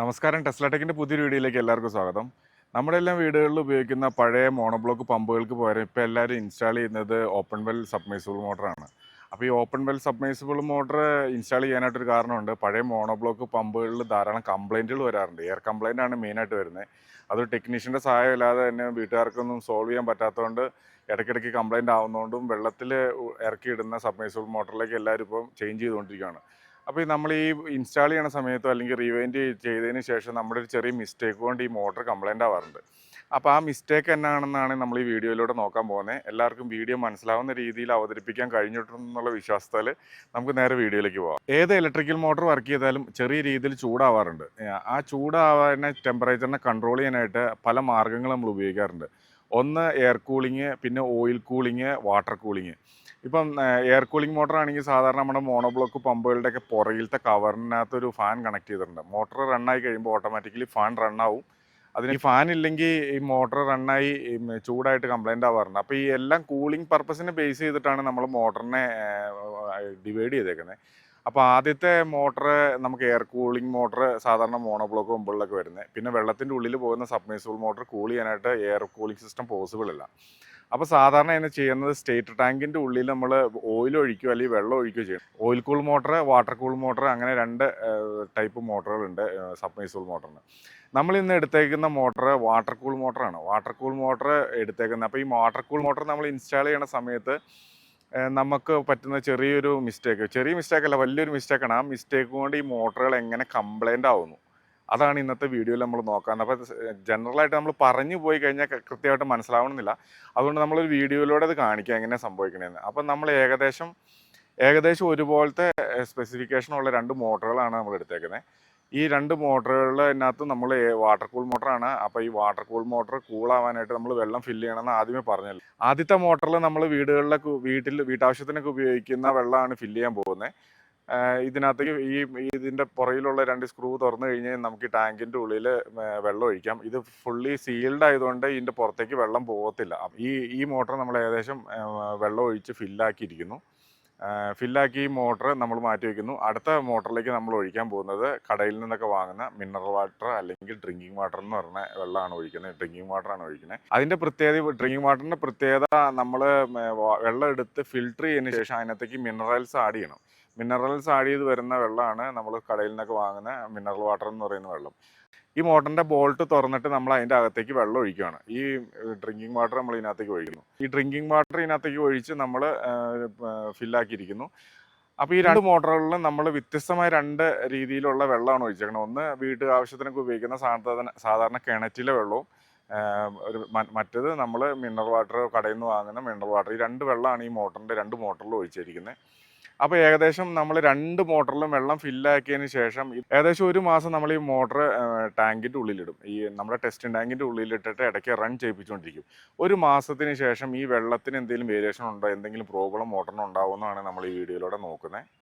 നമസ്കാരം. ടെസ്ല ടെക്കിന്റെ പുതിയൊരു വീഡിയോയിലേക്ക് എല്ലാവർക്കും സ്വാഗതം. നമ്മുടെ എല്ലാം വീടുകളിൽ ഉപയോഗിക്കുന്ന പഴയ മോണോബ്ലോക്ക് പമ്പുകൾക്ക് പകരം ഇപ്പോൾ എല്ലാവരും ഇൻസ്റ്റാൾ ചെയ്യുന്നത് ഓപ്പൺ വെൽ സബ്മേസിബിൾ മോട്ടറാണ് അപ്പോൾ ഈ open well submersible motor install ചെയ്യാനായിട്ടൊരു കാരണമുണ്ട്. പഴയ മോണോബ്ലോക്ക് പമ്പുകളിൽ ധാരാളം കംപ്ലൈന്റുകൾ വരാറുണ്ട്. എയർ കംപ്ലൈന്റ് ആണ് മെയിനായിട്ട് വരുന്നത്. അത് ടെക്നീഷ്യന്റെ സഹായം ഇല്ലാതെ തന്നെ വീട്ടുകാർക്കൊന്നും സോൾവ് ചെയ്യാൻ പറ്റാത്തതുകൊണ്ട് ഇടയ്ക്കിടയ്ക്ക് കംപ്ലൈന്റ് ആവുന്നതുകൊണ്ടും വെള്ളത്തിൽ ഇറക്കിയിടുന്ന സബ്മേസിബിൾ മോട്ടറിലേക്ക് എല്ലാവരും ഇപ്പം ചേഞ്ച് ചെയ്തുകൊണ്ടിരിക്കുകയാണ്. അപ്പോൾ നമ്മൾ ഈ ഇൻസ്റ്റാൾ ചെയ്യണ സമയത്തോ അല്ലെങ്കിൽ റീവൈൻഡ് ചെയ്തതിന് ശേഷം നമ്മുടെ ഒരു ചെറിയ മിസ്റ്റേക്ക് കൊണ്ട് ഈ മോട്ടർ കംപ്ലൈന്റ് ആവാറുണ്ട്. അപ്പോൾ ആ മിസ്റ്റേക്ക് എന്നാണെന്നാണ് നമ്മൾ ഈ വീഡിയോയിലൂടെ നോക്കാൻ പോകുന്നത്. എല്ലാവർക്കും വീഡിയോ മനസ്സിലാവുന്ന രീതിയിൽ അവതരിപ്പിക്കാൻ കഴിഞ്ഞിട്ടുണ്ടെന്നുള്ള വിശ്വാസത്താൽ നമുക്ക് നേരെ വീഡിയോയിലേക്ക് പോകാം ഏത് ഇലക്ട്രിക്കൽ മോട്ടർ വർക്ക് ചെയ്താലും ചെറിയ രീതിയിൽ ചൂടാവാറുണ്ട്. ആ ചൂടാവാനെ ടെമ്പറേച്ചറിനെ കൺട്രോൾ ചെയ്യാനായിട്ട് പല മാർഗങ്ങൾ നമ്മൾ ഉപയോഗിക്കാറുണ്ട്. ഒന്ന് എയർ കൂളിങ് പിന്നെ ഓയിൽ കൂളിങ് വാട്ടർ കൂളിങ് ഇപ്പം എയർ കൂളിംഗ് മോട്ടർ ആണെങ്കിൽ സാധാരണ നമ്മുടെ മോണോബ്ലോക്ക് പമ്പുകളുടെ ഒക്കെ പുറകിലത്തെ കവറിനകത്ത് ഒരു ഫാൻ കണക്ട് ചെയ്തിട്ടുണ്ട് മോട്ടർ റണ്ണായി കഴിയുമ്പോൾ ഓട്ടോമാറ്റിക്കലി ഫാൻ റണ്ണാവും അതിന് ഈ ഫാൻ ഇല്ലെങ്കിൽ ഈ മോട്ടർ റണ്ണായി ചൂടായിട്ട് കംപ്ലൈന്റ് ആവാറുണ്ട്. അപ്പോൾ ഈ എല്ലാം കൂളിംഗ് പർപ്പസിനെ ബേസ് ചെയ്തിട്ടാണ് നമ്മൾ മോട്ടറിനെ ഡിവൈഡ് ചെയ്തേക്കുന്നത് അപ്പോൾ ആദ്യത്തെ മോട്ടർ നമുക്ക് എയർ കൂളിംഗ് മോട്ടർ സാധാരണ മോണോബ്ലോക്ക് പമ്പുകളിലൊക്കെ വരുന്നത് പിന്നെ വെള്ളത്തിന്റെ ഉള്ളിൽ പോകുന്ന സബ്മേഴ്സിബിൾ മോട്ടർ കൂൾ ചെയ്യാനായിട്ട് എയർ കൂളിംഗ് സിസ്റ്റം പോസിബിൾ അല്ല. അപ്പോൾ സാധാരണ എന്നെ ചെയ്യുന്നത് സ്റ്റേറ്റ് ടാങ്കിന്റെ ഉള്ളിൽ നമ്മൾ ഓയിൽ ഒഴിക്കുകയോ അല്ലെങ്കിൽ വെള്ളം ഒഴിക്കുകയോ ചെയ്യും. Oil cool motor water cool motor അങ്ങനെ രണ്ട് ടൈപ്പ് മോട്ടറുകളുണ്ട് സബ്മേസൂൾ മോട്ടറിന് നമ്മൾ ഇന്ന് എടുത്തേക്കുന്ന മോട്ടർ വാട്ടർ കൂൾ മോട്ടറാണ് വാട്ടർ കൂൾ മോട്ടർ എടുത്തേക്കുന്നത്. അപ്പോൾ ഈ വാട്ടർ കൂൾ മോട്ടർ നമ്മൾ ഇൻസ്റ്റാൾ ചെയ്യുന്ന സമയത്ത് നമുക്ക് പറ്റുന്ന ചെറിയൊരു മിസ്റ്റേക്ക് ചെറിയ മിസ്റ്റേക്ക് അല്ല വലിയൊരു മിസ്റ്റേക്കാണ് ആ മിസ്റ്റേക്ക് കൊണ്ട് ഈ മോട്ടറുകൾ എങ്ങനെ കംപ്ലൈന്റ് ആവുന്നു. അതാണ് ഇന്നത്തെ വീഡിയോയിൽ നമ്മൾ നോക്കാൻ അപ്പോൾ ജനറലായിട്ട് നമ്മൾ പറഞ്ഞു പോയി കഴിഞ്ഞാൽ കൃത്യമായിട്ട് മനസ്സിലാവണമെന്നില്ല. അതുകൊണ്ട് നമ്മളൊരു വീഡിയോയിലൂടെ അത് കാണിക്കുക എങ്ങനെ സംഭവിക്കണമെന്ന് അപ്പം നമ്മൾ ഏകദേശം ഏകദേശം ഒരുപോലത്തെ സ്പെസിഫിക്കേഷനുള്ള രണ്ട് മോട്ടറുകളാണ് നമ്മൾ എടുത്തേക്കുന്നത് ഈ രണ്ട് മോട്ടറുകളിനകത്ത് നമ്മൾ വാട്ടർ കൂൾ മോട്ടറാണ് അപ്പോൾ ഈ വാട്ടർ കൂൾ മോട്ടർ കൂളാവാനായിട്ട് നമ്മൾ വെള്ളം ഫില്ല് ചെയ്യണമെന്ന് ആദ്യമേ പറഞ്ഞല്ലോ. ആദ്യത്തെ മോട്ടറിൽ നമ്മൾ വീടുകളിലൊക്കെ വീട്ടിൽ വീട്ടാവശ്യത്തിനൊക്കെ ഉപയോഗിക്കുന്ന വെള്ളമാണ് ഫില്ല് ചെയ്യാൻ പോകുന്നത് ഇതിനകത്തേക്ക് ഈ ഇതിന്റെ പുറയിലുള്ള രണ്ട് സ്ക്രൂ തുറന്നു കഴിഞ്ഞാൽ നമുക്ക് ഈ ടാങ്കിന്റെ ഉള്ളിൽ വെള്ളം ഒഴിക്കാം. ഇത് ഫുള്ളി സീൽഡ് ആയതുകൊണ്ട് ഇതിന്റെ പുറത്തേക്ക് വെള്ളം പോകത്തില്ല. ഈ ഈ മോട്ടർ നമ്മൾ ഏകദേശം വെള്ളം ഒഴിച്ച് ഫില്ലാക്കിയിരിക്കുന്നു ഫില്ലാക്കി ഈ മോട്ടർ നമ്മൾ മാറ്റി വയ്ക്കുന്നു അടുത്ത മോട്ടറിലേക്ക് നമ്മൾ ഒഴിക്കാൻ പോകുന്നത് കടയിൽ നിന്നൊക്കെ വാങ്ങുന്ന മിനറൽ വാട്ടർ അല്ലെങ്കിൽ ഡ്രിങ്കിങ് വാട്ടർ എന്ന് പറഞ്ഞ വെള്ളമാണ് ഒഴിക്കുന്നത്. ഡ്രിങ്കിങ് വാട്ടറാണ് ഒഴിക്കുന്നത്. അതിന്റെ പ്രത്യേകത ഡ്രിങ്കിങ് വാട്ടറിന്റെ പ്രത്യേകത നമ്മൾ വെള്ളം എടുത്ത് ഫിൽട്ടർ ചെയ്യുന്ന ശേഷം അതിനകത്തേക്ക് മിനറൽസ് ആഡ് ചെയ്യണം. മിനറൽസ് ആഡ് ചെയ്ത് വരുന്ന വെള്ളമാണ് നമ്മൾ കടയിൽ നിന്നൊക്കെ വാങ്ങുന്ന മിനറൽ വാട്ടർ എന്ന് പറയുന്ന വെള്ളം. ഈ മോട്ടറിന്റെ ബോൾട്ട് തുറന്നിട്ട് നമ്മൾ അതിന്റെ അകത്തേക്ക് വെള്ളം ഒഴിക്കുകയാണ്. ഈ ഡ്രിങ്കിങ് വാട്ടർ നമ്മൾ ഇതിനകത്തേക്ക് ഒഴിക്കുന്നു. ഈ ഡ്രിങ്കിങ് വാട്ടർ ഇതിനകത്തേക്ക് ഒഴിച്ച് നമ്മൾ ഫില്ലാക്കിയിരിക്കുന്നു. അപ്പോൾ ഈ രണ്ട് മോട്ടറുകളിലും നമ്മൾ വ്യത്യസ്തമായ രണ്ട് രീതിയിലുള്ള വെള്ളമാണ് ഒഴിച്ചേക്കുന്നത് ഒന്ന് വീട്ട് ആവശ്യത്തിനൊക്കെ ഉപയോഗിക്കുന്ന സാധാരണ സാധാരണ കിണറ്റിലെ വെള്ളവും ഒരു മറ്റേത് നമ്മൾ മിനറൽ വാട്ടർ കടയിൽ നിന്ന് വാങ്ങുന്ന മിനറൽ വാട്ടർ. ഈ രണ്ട് വെള്ളമാണ് ഈ മോട്ടറിന്റെ രണ്ട് മോട്ടറിൽ ഒഴിച്ചിരിക്കുന്നത് അപ്പോൾ ഏകദേശം നമ്മൾ രണ്ട് മോട്ടറിലും വെള്ളം ഫില്ലാക്കിയതിന് ശേഷം ഏകദേശം ഒരു മാസം നമ്മൾ ഈ മോട്ടർ ടാങ്കിന്റെ ഉള്ളിലിടും. ഈ നമ്മുടെ ടെസ്റ്റിംഗ് ടാങ്കിന്റെ ഉള്ളിലിട്ടിട്ട് ഇടയ്ക്ക് റൺ ചെയ്യിപ്പിച്ചുകൊണ്ടിരിക്കും ഒരു മാസത്തിന് ശേഷം ഈ വെള്ളത്തിന് എന്തെങ്കിലും വേരിയേഷൻ ഉണ്ടോ? എന്തെങ്കിലും പ്രോബ്ലം മോട്ടറിന് ഉണ്ടാവുമെന്നാണ് നമ്മൾ ഈ വീഡിയോയിലൂടെ നോക്കുന്നത്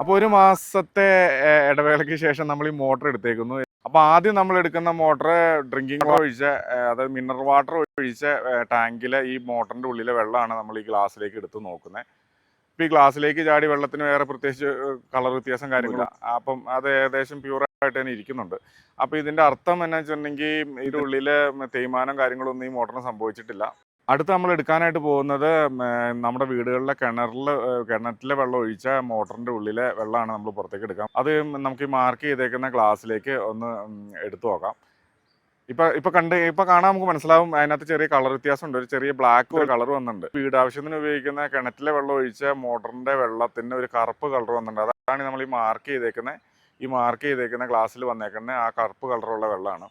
അപ്പോൾ ഒരു മാസത്തെ ഇടവേളയ്ക്ക് ശേഷം നമ്മൾ ഈ മോട്ടർ എടുത്തേക്കുന്നു. അപ്പോൾ ആദ്യം നമ്മൾ എടുക്കുന്ന മോട്ടർ ഡ്രിങ്കിങ് വാട്ടർ ഒഴിച്ച് അതായത് മിനറൽ വാട്ടർ ഒഴിച്ച് ടാങ്കിലെ ഈ മോട്ടറിന്റെ ഉള്ളിലെ വെള്ളമാണ് നമ്മൾ ഈ ഗ്ലാസ്സിലേക്ക് എടുത്ത് നോക്കുന്നത്. ഇപ്പോൾ ഈ ഗ്ലാസ്സിലേക്ക് ചാടി വെള്ളത്തിന് വേറെ പ്രത്യേകിച്ച് കളർ വ്യത്യാസം കാര്യമില്ല. അപ്പം അത് ഏകദേശം പ്യൂറായിട്ട് തന്നെ ഇരിക്കുന്നുണ്ട്. അപ്പോൾ ഇതിന്റെ അർത്ഥം എന്നാ വെച്ചിട്ടുണ്ടെങ്കിൽ ഇതിന്റെ ഉള്ളിൽ തേയ്മാനം കാര്യങ്ങളൊന്നും ഈ മോട്ടറിന് സംഭവിച്ചിട്ടില്ല. അടുത്ത് നമ്മൾ എടുക്കാനായിട്ട് പോകുന്നത് നമ്മുടെ വീടുകളിലെ കിണറിൽ കിണറ്റിലെ വെള്ളം ഒഴിച്ച മോട്ടറിന്റെ ഉള്ളിലെ വെള്ളമാണ് നമ്മൾ പുറത്തേക്ക് എടുക്കാം. അത് നമുക്ക് ഈ മാർക്ക് ചെയ്തേക്കുന്ന ഗ്ലാസ്സിലേക്ക് ഒന്ന് എടുത്തു നോക്കാം. ഇപ്പൊ ഇപ്പൊ കണ്ട് ഇപ്പൊ കാണാൻ നമുക്ക് മനസ്സിലാവും അതിനകത്ത് ചെറിയ കളർ വ്യത്യാസം ഉണ്ട് ഒരു ചെറിയ ബ്ലാക്ക് ഒരു കളർ വന്നിട്ടുണ്ട്. വീട് ആവശ്യത്തിന് ഉപയോഗിക്കുന്ന കിണറ്റിലെ വെള്ളം ഒഴിച്ച മോട്ടറിന്റെ വെള്ളത്തിന് ഒരു കറുപ്പ് കളർ വന്നിട്ടുണ്ട്. അതാണ് നമ്മൾ ഈ മാർക്ക് ചെയ്തേക്കുന്നത് ഈ മാർക്ക് ചെയ്തേക്കുന്ന ഗ്ലാസ്സിൽ വന്നേക്കുന്ന ആ കറുപ്പ് കളറുള്ള വെള്ളമാണ്.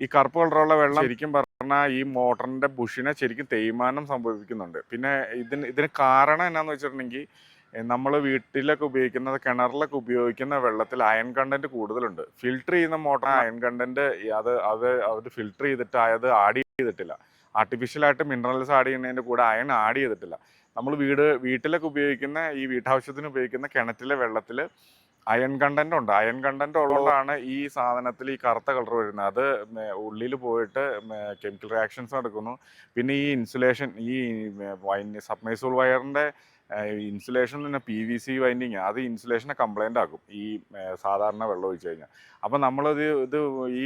ഈ കറുപ്പ് കളറുള്ള വെള്ളം ശരിക്കും പറഞ്ഞാൽ ഈ മോട്ടറിന്റെ ബുഷിനെ ശരിക്കും തേയ്മാനം സംഭവിക്കുന്നുണ്ട് പിന്നെ ഇതിന് ഇതിന് കാരണം എന്നാന്ന് വെച്ചിട്ടുണ്ടെങ്കിൽ നമ്മൾ വീട്ടിലൊക്കെ ഉപയോഗിക്കുന്ന കിണറിലൊക്കെ ഉപയോഗിക്കുന്ന വെള്ളത്തിൽ അയൺ കണ്ടന്റ് കൂടുതലുണ്ട്. ഫിൽട്ടർ ചെയ്യുന്ന മോട്ടർ അയൺ കണ്ടന്റ് അത് അത് അവർ ഫിൽട്ടർ ചെയ്തിട്ട് അത് ആഡ് ചെയ്തിട്ടില്ല. ആർട്ടിഫിഷ്യലായിട്ട് മിനറൽസ് ആഡ് ചെയ്യുന്നതിന്റെ കൂടെ അയൺ ആഡ് ചെയ്തിട്ടില്ല. നമ്മൾ വീട് വീട്ടിലൊക്കെ ഉപയോഗിക്കുന്ന ഈ വീട്ടാവശ്യത്തിന് ഉപയോഗിക്കുന്ന കിണറ്റിലെ വെള്ളത്തിൽ അയൺ കണ്ടന്റ് ഉണ്ട്. അയൺ കണ്ടന്റ് ഉള്ളതാണ് ഈ സാധനത്തിൽ ഈ കറുത്ത കളർ വരുന്നത്. അത് ഉള്ളിൽ പോയിട്ട് കെമിക്കൽ റിയാക്ഷൻസ് നടക്കുന്നു. പിന്നെ ഈ ഇൻസുലേഷൻ ഈ സബ്മൈസൂൾ വയറിന്റെ ഇൻസുലേഷൻ തന്നെ പി വി സി വൈൻഡിങ് അത് ഇൻസുലേഷനെ കംപ്ലൈന്റ് ആക്കും. ഈ സാധാരണ വെള്ളം ഒഴിച്ചു കഴിഞ്ഞാൽ അപ്പം നമ്മളത് ഇത് ഈ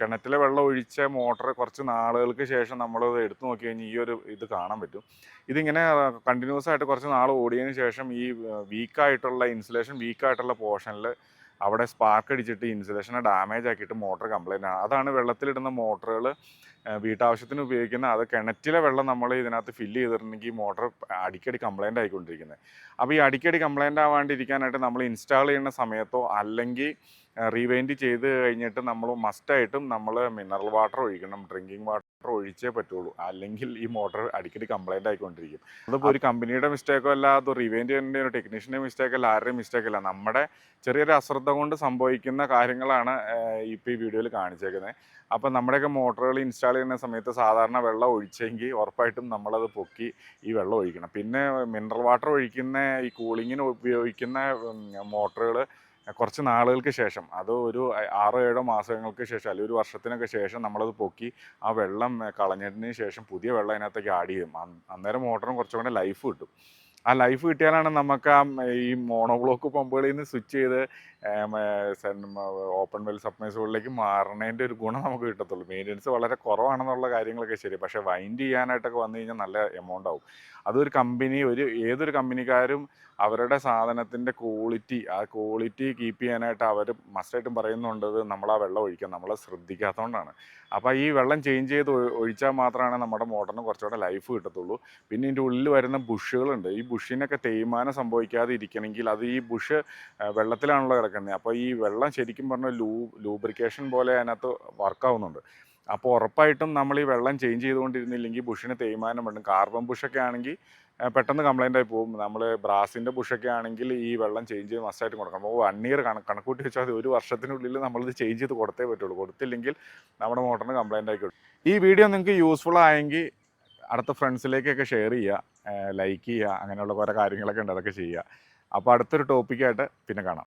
കിണറ്റിലെ വെള്ളം ഒഴിച്ച മോട്ടർ കുറച്ച് നാളുകൾക്ക് ശേഷം നമ്മളത് എടുത്തു നോക്കി കഴിഞ്ഞാൽ ഈ ഒരു ഇത് കാണാൻ പറ്റും. ഇതിങ്ങനെ കണ്ടിന്യൂസ് ആയിട്ട് കുറച്ച് നാൾ ഓടിയതിന് ശേഷം ഈ വീക്കായിട്ടുള്ള ഇൻസുലേഷൻ വീക്കായിട്ടുള്ള പോർഷനിൽ അവിടെ സ്പാർക്ക് അടിച്ചിട്ട് ഇൻസുലേഷനെ ഡാമേജ് ആക്കിയിട്ട് മോട്ടർ കംപ്ലൈന്റ് ആണ്. അതാണ് വെള്ളത്തിലിടുന്ന മോട്ടറുകൾ വീട്ടാവശ്യത്തിന് ഉപയോഗിക്കുന്ന അത് കിണറ്റിലെ വെള്ളം നമ്മൾ ഇതിനകത്ത് ഫില്ല് ചെയ്തിട്ടുണ്ടെങ്കിൽ മോട്ടർ അടിക്കടി കംപ്ലൈന്റ് ആയിക്കൊണ്ടിരിക്കുന്നത്. അപ്പോൾ ഈ അടിക്കടി കംപ്ലൈന്റ് ആവാണ്ടിരിക്കാനായിട്ട് നമ്മൾ ഇൻസ്റ്റാൾ ചെയ്യുന്ന സമയത്തോ അല്ലെങ്കിൽ റീവൈൻഡ് ചെയ്ത് കഴിഞ്ഞിട്ട് നമ്മൾ മസ്റ്റായിട്ടും നമ്മൾ മിനറൽ വാട്ടർ ഒഴിക്കണം ഡ്രിങ്കിങ് വാട്ടർ ഒഴിച്ചേ പറ്റുള്ളൂ. അല്ലെങ്കിൽ ഈ മോട്ടർ അടിക്കടി കംപ്ലൈന്റ് ആയിക്കൊണ്ടിരിക്കും. അതിപ്പോൾ ഒരു കമ്പനിയുടെ മിസ്റ്റേക്കോ അല്ല അത് റിവൈൻഡ് ചെയ്യേണ്ട ഒരു ടെക്നീഷ്യന്റെ മിസ്റ്റേക്ക് അല്ല ആരുടെയും മിസ്റ്റേക്ക് അല്ല. നമ്മുടെ ചെറിയൊരു അശ്രദ്ധ കൊണ്ട് സംഭവിക്കുന്ന കാര്യങ്ങളാണ് ഇപ്പോൾ ഈ വീഡിയോയിൽ കാണിച്ചേക്കുന്നത് അപ്പോൾ നമ്മുടെയൊക്കെ മോട്ടറുകൾ ഇൻസ്റ്റാൾ ചെയ്യുന്ന സമയത്ത് സാധാരണ വെള്ളം ഒഴിച്ചെങ്കിൽ ഉറപ്പായിട്ടും നമ്മളത് പൊക്കി ഈ വെള്ളം ഒഴിക്കണം. പിന്നെ മിനറൽ വാട്ടർ ഒഴിക്കുന്ന ഈ കൂളിങ്ങിന് ഉപയോഗിക്കുന്ന മോട്ടറുകൾ കുറച്ച് നാളുകൾക്ക് ശേഷം അത് ഒരു ആറോ ഏഴോ മാസങ്ങൾക്ക് ശേഷം അല്ലെങ്കിൽ ഒരു വർഷത്തിനൊക്കെ ശേഷം നമ്മളത് പൊക്കി ആ വെള്ളം കളഞ്ഞതിന് ശേഷം പുതിയ വെള്ളം അതിനകത്തേക്ക് ആഡ് ചെയ്യും. അന്ന് അന്നേരം മോട്ടറിന് കുറച്ചും കൂടെ ലൈഫ് കിട്ടും. ആ ലൈഫ് കിട്ടിയാലാണ് നമുക്ക് ആ ഈ മോണോബ്ലോക്ക് പമ്പുകളിൽ നിന്ന് സ്വിച്ച് ചെയ്ത് ഓപ്പൺ വെൽ സബ്മേഴ്സുകളിലേക്ക് മാറണേന്റെ ഒരു ഗുണം നമുക്ക് കിട്ടത്തുള്ളൂ. മെയിന്റെനൻസ് വളരെ കുറവാണെന്നുള്ള കാര്യങ്ങളൊക്കെ ശരി. പക്ഷേ വൈൻഡ് ചെയ്യാനായിട്ടൊക്കെ വന്നു കഴിഞ്ഞാൽ നല്ല എമൗണ്ട് ആവും. അതൊരു കമ്പനി ഒരു ഏതൊരു കമ്പനിക്കാരും അവരുടെ സാധനത്തിന്റെ ക്വാളിറ്റി ആ ക്വാളിറ്റി കീപ്പ് ചെയ്യാനായിട്ട് അവർ മസ്റ്റായിട്ടും പറയുന്നുണ്ട് നമ്മൾ ആ വെള്ളം ഒഴിക്കുക നമ്മൾ ശ്രദ്ധിക്കാത്തതുകൊണ്ടാണ്. അപ്പോൾ ഈ വെള്ളം ചേഞ്ച് ചെയ്ത് ഒഴിച്ചാൽ മാത്രമാണ് നമ്മുടെ മോട്ടറിന് കുറച്ചുകൂടെ ലൈഫ് കിട്ടത്തുള്ളൂ. പിന്നെ ഇതിന്റെ ഉള്ളിൽ വരുന്ന ബുഷുകളുണ്ട് ഈ ബുഷിനൊക്കെ തേയ്മാനം സംഭവിക്കാതെ ഇരിക്കണമെങ്കിൽ അത് ഈ ബുഷ് വെള്ളത്തിലാണല്ലോ കിടക്കുന്നത് അപ്പോൾ ഈ വെള്ളം ശരിക്കും പറഞ്ഞാൽ ലൂ ലൂബ്രിക്കേഷൻ പോലെ അതിനകത്ത് വർക്കാവുന്നുണ്ട് അപ്പോൾ ഉറപ്പായിട്ടും നമ്മൾ ഈ വെള്ളം ചേഞ്ച് ചെയ്തുകൊണ്ടിരുന്നില്ലെങ്കിൽ ബുഷിന് തേയ്മാനം വേണം കാർബൺ ബുഷൊക്കെ ആണെങ്കിൽ പെട്ടെന്ന് കംപ്ലൈന്റ് ആയി പോകും. നമ്മൾ ബ്രാസിന്റെ ബുഷൊക്കെ ആണെങ്കിൽ ഈ വെള്ളം ചേഞ്ച് ചെയ്ത് മസ്റ്റായിട്ട് കൊടുക്കണം. അപ്പോൾ വൺ ഇയർ കണക്കൂട്ടി വെച്ചാൽ ഒരു വർഷത്തിനുള്ളിൽ നമ്മളിത് ചേഞ്ച് ചെയ്ത് കൊടുത്തേ പറ്റുള്ളൂ. കൊടുത്തില്ലെങ്കിൽ നമ്മുടെ മോട്ടറിന് കംപ്ലൈന്റ് ആയി കിട്ടും. ഈ വീഡിയോ നിങ്ങൾക്ക് യൂസ്ഫുൾ ആയെങ്കിൽ അടുത്ത ഫ്രണ്ട്സിലേക്കൊക്കെ ഷെയർ ചെയ്യുക. ലൈക്ക് ചെയ്യുക. അങ്ങനെയുള്ള കുറേ കാര്യങ്ങളൊക്കെ ഉണ്ട്. അതൊക്കെ ചെയ്യുക. അപ്പോൾ അടുത്തൊരു ടോപ്പിക്കായിട്ട് പിന്നെ കാണാം.